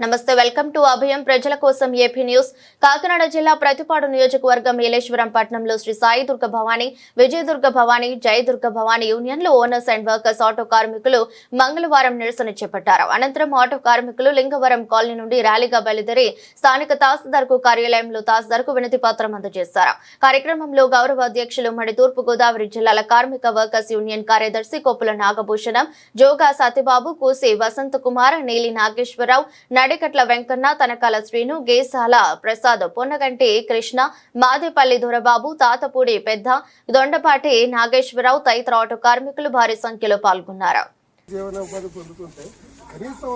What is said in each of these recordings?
నమస్తే welcome to అభయం ప్రజల కోసం ఏపీ న్యూస్. కాకినాడ జిల్లా ప్రతిపాడు నియోజకవర్గం ఏలేశ్వరం పట్నంలో శ్రీ సాయి దుర్గ భవానీ విజయదుర్గ భవానీ జయదుర్గ భవానీ యూనియన్లు ఓనర్స్ అండ్ వర్కర్స్ ఆటో కార్మికులు మంగళవారం నిరసన చేపట్టారు. అనంతరం ఆటో కార్మికులు లింగవరం కాలనీ నుండి ర్యాలీగా బయలుదేరి స్థానిక తహసీల్దార్కు కార్యాలయంలో తహసీల్దార్కు వినతి పత్రం అందజేశారు. కార్యక్రమంలో గౌరవ అధ్యక్షులు మడి తూర్పు గోదావరి జిల్లాల కార్మిక వర్కర్స్ యూనియన్ కార్యదర్శి కొప్పుల నాగభూషణం జోగా సత్యబాబు కూసి వసంత కుమార్ నీలి నాగేశ్వరరావు నడికట్ల వెంకన్న తనకాల శ్రీను గేసాల ప్రసాద్ పొన్నగంటి కృష్ణ మాదేపల్లి దొరబాబు తాతపూడి పెద్ద దొండపాటి నాగేశ్వరరావు తదితర ఆటో కార్మికులు భారీ సంఖ్యలో పాల్గొన్నారు. జీవనోపాధి పొందుతుంటే కనీసం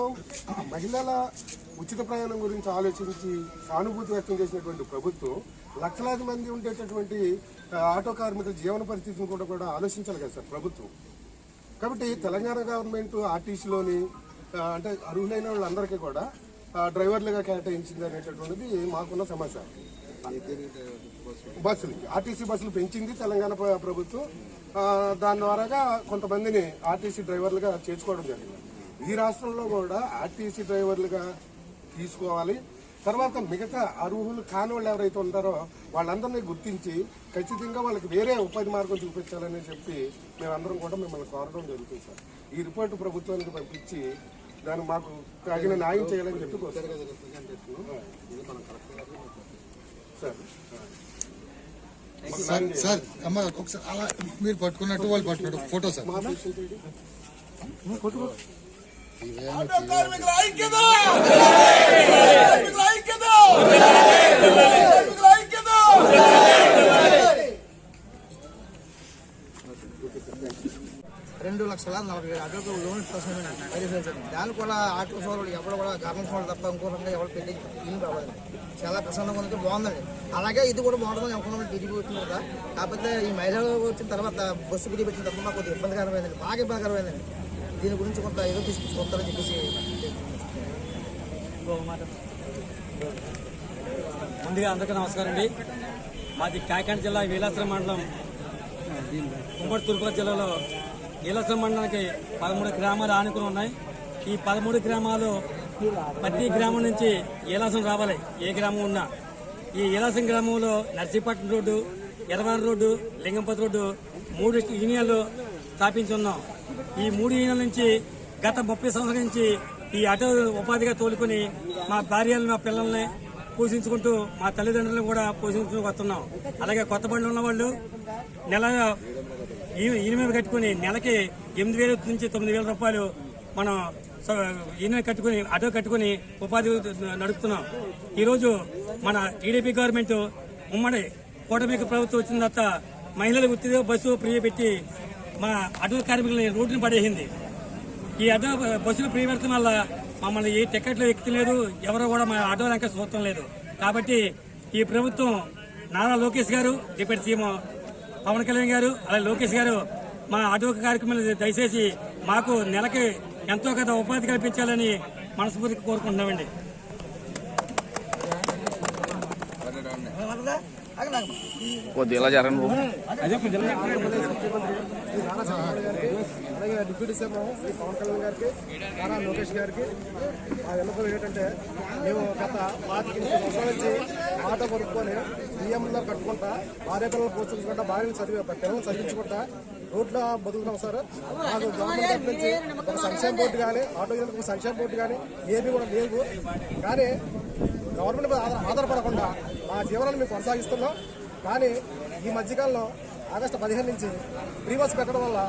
మహిళల ఉచిత ప్రయాణం గురించి ఆలోచించి సానుభూతి వ్యక్తం చేసినటువంటి ప్రభుత్వం లక్షలాది మంది ఉండేటటువంటి ఆటో కార్మికుల జీవన పరిస్థితిని కూడా కూడా ఆలోచించాలి కదా సార్ ప్రభుత్వం. కాబట్టి తెలంగాణ గవర్నమెంట్ ఆర్టీసీలోని అంటే అర్హులైన వాళ్ళందరికీ కూడా డ్రైవర్లుగా కేటాయించింది అనేటటువంటిది మాకున్న సమాచారం. బస్సులకి. ఆర్టీసీ బస్సులు పెంచింది తెలంగాణ ప్రభుత్వం. దాని ద్వారాగా కొంతమందిని ఆర్టీసీ డ్రైవర్లుగా చేర్చుకోవడం జరిగింది. ఈ రాష్ట్రంలో కూడా ఆర్టీసీ డ్రైవర్లుగా తీసుకోవాలి. తర్వాత మిగతా అర్హులు కాని వాళ్ళు ఎవరైతే ఉంటారో వాళ్ళందరినీ గుర్తించి ఖచ్చితంగా వాళ్ళకి వేరే ఉపాధి మార్గం చూపించాలని చెప్పి మేమందరం కూడా మిమ్మల్ని కోరడం జరుగుతుంది సార్. ఈ రిపోర్టు ప్రభుత్వానికి పంపించి దాన్ని మాకు తగిన న్యాయం చేయాలని చెప్పి. సార్. సార్ సార్ అమ్మ ఒకసారి అలా మీరు పట్టుకున్నట్టు వాళ్ళు పట్టుకున్నట్టు ఫోటో సార్. కార్మికుల ఐక్యత! కార్మికుల ఐక్యత! రెండు లక్షల నలభై వేల ఆటోకు లోన్ ప్రశ్న దాని కూడా ఆటో సోదరుడు ఎవరు కూడా గవర్నమెంట్ సోదరుడు తప్ప ఇంకో రకంగా ఎవరు పెళ్ళి ఇల్లు రావాలి చాలా ప్రసన్నంగా ఉంది బాగుందండి. అలాగే ఇది కూడా బాగుంటుందని అనుకున్నాం టీడీపీ వచ్చింది కదా. కాకపోతే ఈ మహిళలు వచ్చిన తర్వాత బస్సు బిడి పెట్టిన తర్వాత మాకు కొద్దిగా ఇబ్బందికరమైందండి బాగా ఇబ్బందికరమైందండి దీని గురించి కొంత ఏదో తీసుకొస్తారని చెప్పేసి ముందుగా అందరికీ నమస్కారం అండి. మాది కాకినాడ జిల్లా వీలాశ్రం మండలం ఉమ్మడి తూర్పుగోదావరి జిల్లాలో వీలాశ్రం మండలానికి పదమూడు గ్రామాలు ఆనుకుని ఉన్నాయి. ఈ పదమూడు గ్రామాలు ప్రతి గ్రామం నుంచి ఈలాసం రావాలి. ఏ గ్రామం ఉన్నా. ఈ ఈలాసం గ్రామంలో Narsipatnam road Erravari road Lingampati road మూడు యూనియన్లు స్థాపించి ఉన్నాం ఈ మూడు యూనియన్ల నుంచి గత ముప్పై సంవత్సరాల నుంచి ఈ ఆటో ఉపాధిగా తోలుకొని మా భార్యలు మా పిల్లల్ని పోషించుకుంటూ మా తల్లిదండ్రులను కూడా పోషించుకుంటూ వస్తున్నాం. అలాగే కొత్త బండి ఉన్న వాళ్ళు నెల ఈయన కట్టుకుని నెలకి ఎనిమిది వేల నుంచి తొమ్మిది వేల రూపాయలు మనం ఈయన కట్టుకుని ఆటో కట్టుకుని ఉపాధి నడుపుతున్నాం. ఈరోజు మన టీడీపీ గవర్నమెంట్ ఉమ్మడి కూటమికి ప్రభుత్వం వచ్చిన తర్వాత మహిళలకు ఉత్తిగా బస్సు ఫ్రీ పెట్టి మా అటో కార్మికులని రోడ్డుని పడేసింది. ఈ ఆటో బస్సులు ఫ్రీ పెడతాం వల్ల మమ్మల్ని ఏ టికెట్లు ఎక్కుతలేదు ఎవరు కూడా మా ఆటో ఇంకా చూడటం లేదు. కాబట్టి ఈ ప్రభుత్వం నారా లోకేష్ గారు డిప్యూటీ సీఎం పవన్ కళ్యాణ్ గారు అలాగే లోకేష్ గారు మా ఆటో కార్యక్రమాలు దయచేసి మాకు నెలకి ఎంతో కొంత ఉపాధి కల్పించాలని మనస్ఫూర్తిగా కోరుకుంటున్నామండి. కొద్దిగా జరగను అలాగే డిప్యూటీ సీఎం శ్రీ పవన్ కళ్యాణ్ గారికి నారా లోకేష్ గారికి ఆ విన్నపం ఏంటంటే మేము గత పాతికి సంవత్సరాల నుంచి ఆటో కొనుక్కొని బియ్యంలో కట్టుకుంటా భార్య పిల్లలు పోషించుకుంటా భార్యను చదివి పిల్లలు చదివించుకుంటా రోడ్లో బతుకుతాం సార్. మాకు గవర్నమెంట్ నుంచి ఒక సంక్షేమ బోర్డు కానీ ఆటో ఒక సంక్షేమ బోర్డు కానీ ఏమీ కూడా లేవు కానీ గవర్నమెంట్ మీద ఆధార- ఆధారపడకుండా మా జీవనాన్ని మేము కొనసాగిస్తున్నాం. కానీ ఈ మధ్యకాలంలో ఆగస్టు పదిహేను నుంచి ఫ్రీ బస్సు పెట్టడం వల్ల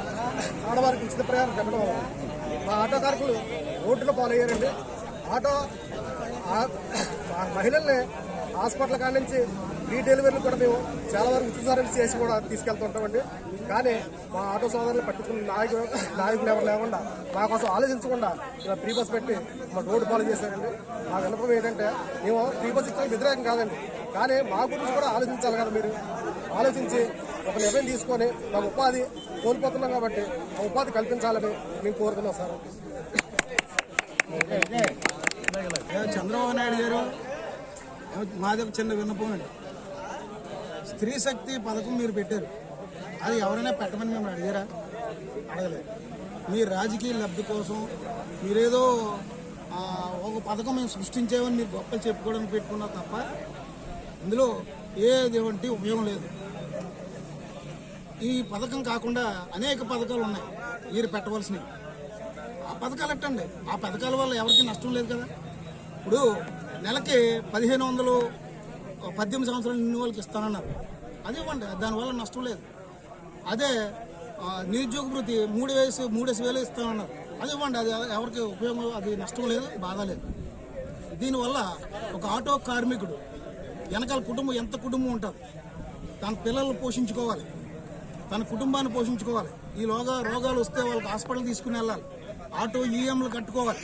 ఆడవారికి ఉచిత ప్రయాణం పెట్టడం వల్ల మా ఆటో కార్మికులు రోడ్డులో పాలయ్యారండి. ఆటో ఆ- మహిళల్ని హాస్పిటల్ కాడి నుంచి ఫ్రీ డెలివరీలు కూడా మేము చాలా వరకు ఉచిత సర్వీస్ చేసి కూడా తీసుకెళ్తుంటామండి కానీ మా ఆటో సోదరులు పట్టుకున్న నాయకులు నాయకులు ఎవరు లేకుండా మా కోసం ఆలోచించకుండా ఇలా ఫ్రీ బస్ పెట్టి మా రోడ్డు పాలు చేశారండి. మా విన్నపం ఏంటంటే మేము ఫ్రీ బస్ ఇచ్చిన వ్యతిరేకం కాదండి. కానీ మా గురించి కూడా ఆలోచించాలి కదా మీరు. ఆలోచించి ఒక నిర్ణయం తీసుకొని మాకు ఉపాధి కోల్పోతున్నాం కాబట్టి ఆ ఉపాధి కల్పించాలని మేము కోరుతున్నాం సార్. చంద్రబాబు నాయుడు గారు మాది చిన్న విన్నపం అండి. స్త్రీ శక్తి పథకం మీరు పెట్టారు. అది ఎవరైనా పెట్టమని మేము అడిగారా? అడగలేదు. మీ రాజకీయ లబ్ధి కోసం మీరేదో ఒక పథకం మేము సృష్టించేవని మీరు గొప్పలు చెప్పుకోవడానికి పెట్టుకున్నా తప్ప అందులో ఏదేవంటి ఉపయోగం లేదు. ఈ పథకం కాకుండా అనేక పథకాలు ఉన్నాయి. మీరు పెట్టవలసినవి. ఆ పథకాలు ఎట్టండి? ఆ పథకాల వల్ల ఎవరికి నష్టం లేదు కదా. ఇప్పుడు నెలకి పదిహేను వందలు పద్దెనిమిది సంవత్సరాలు నిన్న వాళ్ళకి ఇస్తానన్నారు. అది ఇవ్వండి. దానివల్ల నష్టం లేదు. అదే నిరుద్యోగ వృత్తి మూడు వేసి మూడేసి వేలు ఇస్తానన్నారు. అది ఇవ్వండి. అది ఎవరికి ఉపయోగం అది నష్టం లేదు బాధ లేదు. దీనివల్ల ఒక ఆటో కార్మికుడు వెనకాల కుటుంబం ఎంత కుటుంబం ఉంటుంది తన పిల్లల్ని పోషించుకోవాలి. తన కుటుంబాన్ని పోషించుకోవాలి. ఈ లోగా రోగాలు వస్తే వాళ్ళకి హాస్పిటల్ తీసుకుని వెళ్ళాలి. ఆటో ఈఎంలు కట్టుకోవాలి.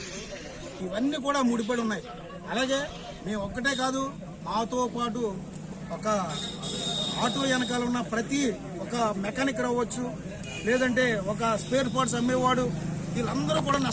ఇవన్నీ కూడా ముడిపడి ఉన్నాయి. అలాగే మేము ఒక్కటే కాదు మాతో పాటు ఒక ఆటో వెనకాల ఉన్న ప్రతి ఒక మెకానిక్ అవ్వచ్చు లేదంటే ఒక స్పేర్ పార్ట్స్ అమ్మేవాడు వీళ్ళందరూ కూడా నష్ట